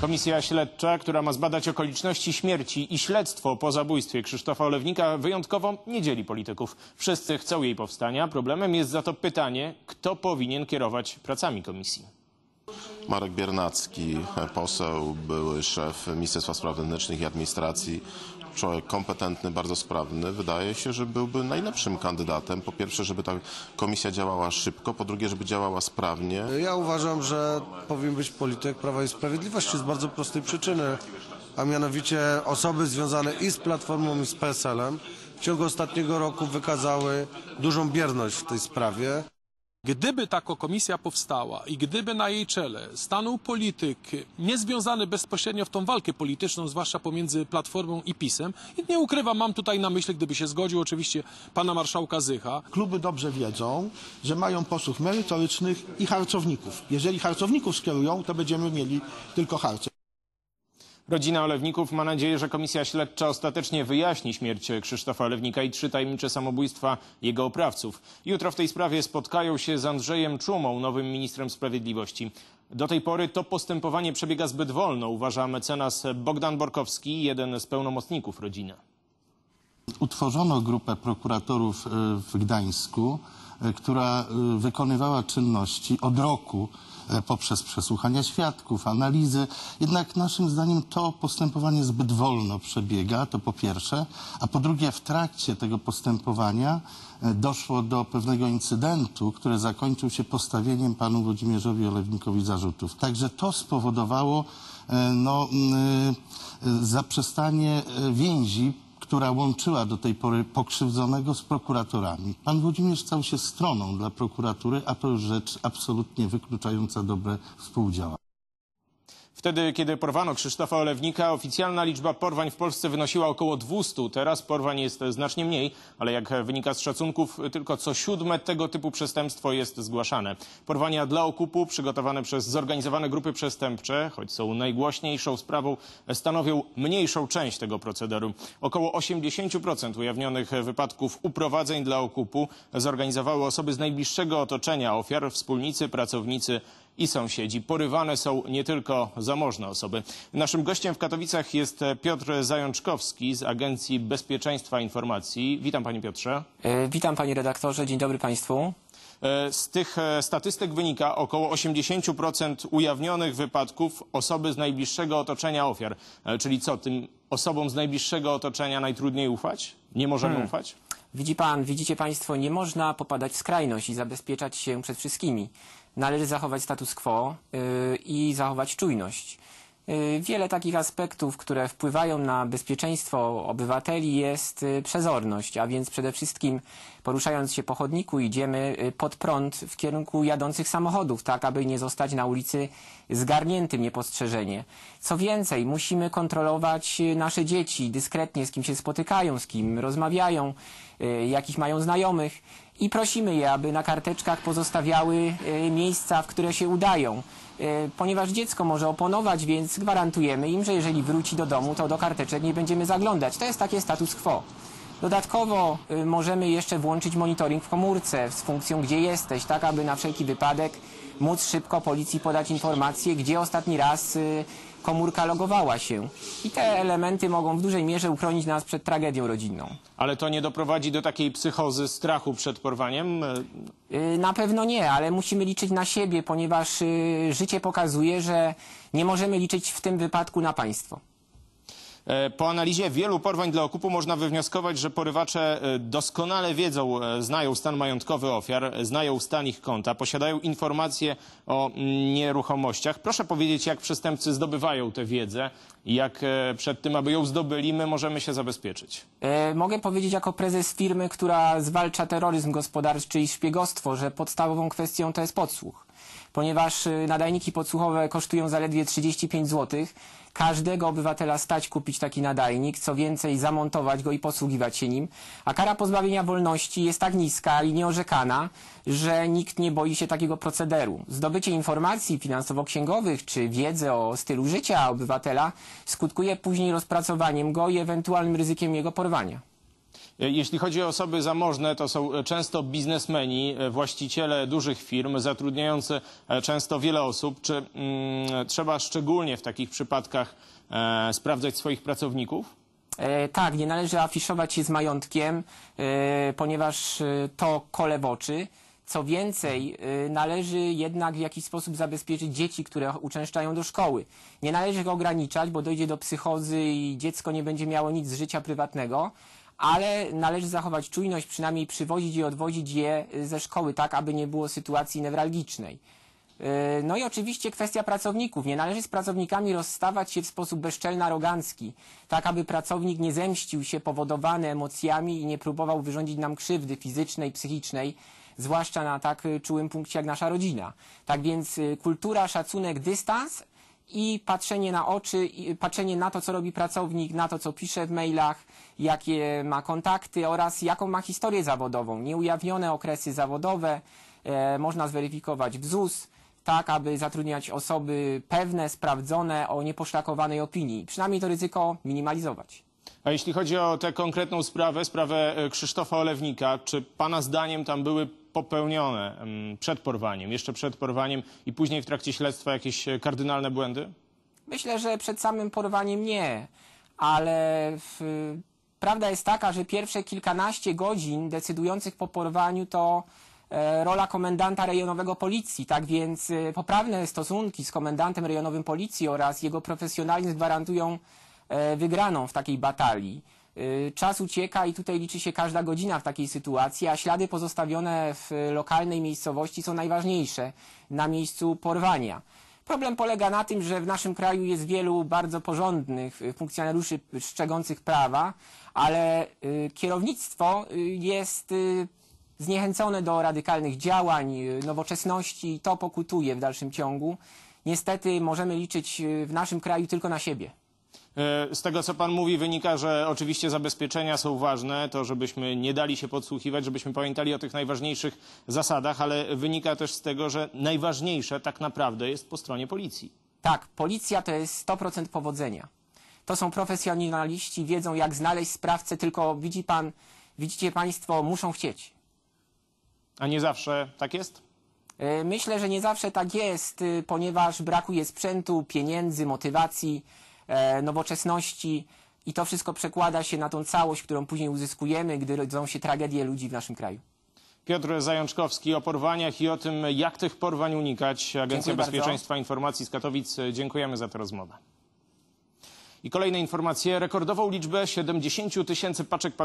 Komisja śledcza, która ma zbadać okoliczności śmierci i śledztwo po zabójstwie Krzysztofa Olewnika wyjątkowo nie dzieli polityków. Wszyscy chcą jej powstania. Problemem jest za to pytanie, kto powinien kierować pracami komisji. Marek Biernacki, poseł, były szef Ministerstwa Spraw Wewnętrznych i Administracji, człowiek kompetentny, bardzo sprawny. Wydaje się, że byłby najlepszym kandydatem. Po pierwsze, żeby ta komisja działała szybko, po drugie, żeby działała sprawnie. Ja uważam, że powinien być polityk Prawa i Sprawiedliwości z bardzo prostej przyczyny, a mianowicie osoby związane i z Platformą i z PSL-em w ciągu ostatniego roku wykazały dużą bierność w tej sprawie. Gdyby taka komisja powstała i gdyby na jej czele stanął polityk niezwiązany bezpośrednio w tą walkę polityczną, zwłaszcza pomiędzy Platformą i PiSem, i nie ukrywam, mam tutaj na myśli, gdyby się zgodził oczywiście pana marszałka Zycha, Kluby dobrze wiedzą, że mają posłów merytorycznych i harcowników. Jeżeli harcowników skierują, to będziemy mieli tylko harce. Rodzina Olewników ma nadzieję, że komisja śledcza ostatecznie wyjaśni śmierć Krzysztofa Olewnika i trzy tajemnicze samobójstwa jego oprawców. Jutro w tej sprawie spotkają się z Andrzejem Czumą, nowym ministrem sprawiedliwości. Do tej pory to postępowanie przebiega zbyt wolno, uważa mecenas Bogdan Borkowski, jeden z pełnomocników rodziny. utworzono grupę prokuratorów e, w Gdańsku, która e, wykonywała czynności od roku e, poprzez przesłuchania świadków, analizy. Jednak naszym zdaniem to postępowanie zbyt wolno przebiega, to po pierwsze. A po drugie, w trakcie tego postępowania e, doszło do pewnego incydentu, który zakończył się postawieniem panu Włodzimierzowi Olewnikowi zarzutów. Także to spowodowało e, no, e, zaprzestanie e, więzi która łączyła do tej pory pokrzywdzonego z prokuratorami. Pan Włodzimierz stał się stroną dla prokuratury, a to już rzecz absolutnie wykluczająca dobre współdziałanie. Wtedy, kiedy porwano Krzysztofa Olewnika, oficjalna liczba porwań w Polsce wynosiła około 200. Teraz porwań jest znacznie mniej, ale jak wynika z szacunków, tylko co siódme tego typu przestępstwo jest zgłaszane. Porwania dla okupu przygotowane przez zorganizowane grupy przestępcze, choć są najgłośniejszą sprawą, stanowią mniejszą część tego procederu. Około 80% ujawnionych wypadków uprowadzeń dla okupu zorganizowały osoby z najbliższego otoczenia ofiar, wspólnicy, pracownicy i sąsiedzi. Porywane są nie tylko zamożne osoby. Naszym gościem w Katowicach jest Piotr Zajączkowski z Agencji Bezpieczeństwa Informacji. Witam panie Piotrze. E, Witam panie redaktorze, dzień dobry państwu. E, Z tych e, statystyk wynika około 80% ujawnionych wypadków osoby z najbliższego otoczenia ofiar. E, Czyli co, tym osobom z najbliższego otoczenia najtrudniej ufać? Nie możemy ufać? Widzi pan, widzicie państwo, nie można popadać w skrajność i zabezpieczać się przed wszystkimi. Należy zachować status quo yy, i zachować czujność. Yy, Wiele takich aspektów, które wpływają na bezpieczeństwo obywateli jest yy, przezorność, a więc przede wszystkim poruszając się po chodniku idziemy yy, pod prąd w kierunku jadących samochodów, tak aby nie zostać na ulicy zgarniętym niepostrzeżenie. Co więcej, musimy kontrolować nasze dzieci dyskretnie, z kim się spotykają, z kim rozmawiają, jakich mają znajomych i prosimy je, aby na karteczkach pozostawiały miejsca, w które się udają. E, Ponieważ dziecko może oponować, więc gwarantujemy im, że jeżeli wróci do domu, to do karteczek nie będziemy zaglądać. To jest takie status quo. Dodatkowo y, możemy jeszcze włączyć monitoring w komórce z funkcją gdzie jesteś, tak aby na wszelki wypadek móc szybko policji podać informację, gdzie ostatni raz y, komórka logowała się. I te elementy mogą w dużej mierze uchronić nas przed tragedią rodzinną. Ale to nie doprowadzi do takiej psychozy strachu przed porwaniem? Y, Na pewno nie, ale musimy liczyć na siebie, ponieważ y, życie pokazuje, że nie możemy liczyć w tym wypadku na państwo. E, Po analizie wielu porwań dla okupu można wywnioskować, że porywacze e, doskonale wiedzą, e, znają stan majątkowy ofiar, znają stan ich konta, posiadają informacje o mm, nieruchomościach. Proszę powiedzieć, jak przestępcy zdobywają tę wiedzę i jak przed tym, aby ją zdobyli, my możemy się zabezpieczyć. Mogę powiedzieć jako prezes firmy, która zwalcza terroryzm gospodarczy i szpiegostwo, że podstawową kwestią to jest podsłuch. Ponieważ y, nadajniki podsłuchowe kosztują zaledwie 35 zł, każdego obywatela stać kupić taki nadajnik, co więcej zamontować go i posługiwać się nim, a kara pozbawienia wolności jest tak niska i nieorzekana, że nikt nie boi się takiego procederu. Zdobycie informacji finansowo-księgowych czy wiedzy o stylu życia obywatela skutkuje później rozpracowaniem go i ewentualnym ryzykiem jego porwania. Jeśli chodzi o osoby zamożne, to są e, często biznesmeni, e, właściciele dużych firm, zatrudniający e, często wiele osób. Czy mm, trzeba szczególnie w takich przypadkach e, sprawdzać swoich pracowników? E, tak, nie należy afiszować się z majątkiem, e, ponieważ to kole w oczy. Co więcej, należy jednak w jakiś sposób zabezpieczyć dzieci, które uczęszczają do szkoły. Nie należy go ograniczać, bo dojdzie do psychozy i dziecko nie będzie miało nic z życia prywatnego, ale należy zachować czujność, przynajmniej przywozić i odwozić je e, ze szkoły, tak aby nie było sytuacji newralgicznej. Yy, No i oczywiście kwestia pracowników. Nie należy z pracownikami rozstawać się w sposób bezczelny, arogancki, tak aby pracownik nie zemścił się powodowany emocjami i nie próbował wyrządzić nam krzywdy fizycznej, psychicznej, zwłaszcza na tak y, czułym punkcie jak nasza rodzina. Tak więc y, kultura, szacunek, dystans i patrzenie na oczy, patrzenie na to, co robi pracownik, na to, co pisze w mailach, jakie ma kontakty oraz jaką ma historię zawodową. Nieujawnione okresy zawodowe, e, można zweryfikować w ZUS, tak aby zatrudniać osoby pewne, sprawdzone, o nieposzlakowanej opinii. Przynajmniej to ryzyko minimalizować. A jeśli chodzi o tę konkretną sprawę, sprawę e, Krzysztofa Olewnika, czy pana zdaniem tam były popełnione przed porwaniem, jeszcze przed porwaniem i później w trakcie śledztwa jakieś e, kardynalne błędy? Myślę, że przed samym porwaniem nie, ale w, prawda jest taka, że pierwsze kilkanaście godzin decydujących po porwaniu to e, rola komendanta rejonowego policji. Tak więc e, poprawne stosunki z komendantem rejonowym policji oraz jego profesjonalizm gwarantują wygraną w takiej batalii. E, Czas ucieka i tutaj liczy się każda godzina w takiej sytuacji, a ślady pozostawione w lokalnej miejscowości są najważniejsze na miejscu porwania. Problem polega na tym, że w naszym kraju jest wielu bardzo porządnych y, funkcjonariuszy strzegących prawa, ale y, kierownictwo y, jest y, zniechęcone do radykalnych działań, y, nowoczesności i to pokutuje w dalszym ciągu. Niestety możemy liczyć y, w naszym kraju tylko na siebie. E, Z tego, co pan mówi, wynika, że oczywiście zabezpieczenia są ważne, to żebyśmy nie dali się podsłuchiwać, żebyśmy pamiętali o tych najważniejszych zasadach, ale wynika też z tego, że najważniejsze tak naprawdę jest po stronie policji. Tak, policja to jest 100% powodzenia. To są profesjonaliści, wiedzą jak znaleźć sprawcę, tylko widzi pan, widzicie państwo, muszą chcieć. A nie zawsze tak jest? E, Myślę, że nie zawsze tak jest, y, ponieważ brakuje sprzętu, pieniędzy, motywacji, nowoczesności i to wszystko przekłada się na tą całość, którą później uzyskujemy, gdy rodzą się tragedie ludzi w naszym kraju. Piotr Zajączkowski o porwaniach i o tym, jak tych porwań unikać. Agencja Dziękuję bardzo. Bezpieczeństwa Informacji z Katowic. Dziękujemy za tę rozmowę. I kolejne informacje. Rekordową liczbę 70 tysięcy paczek papieru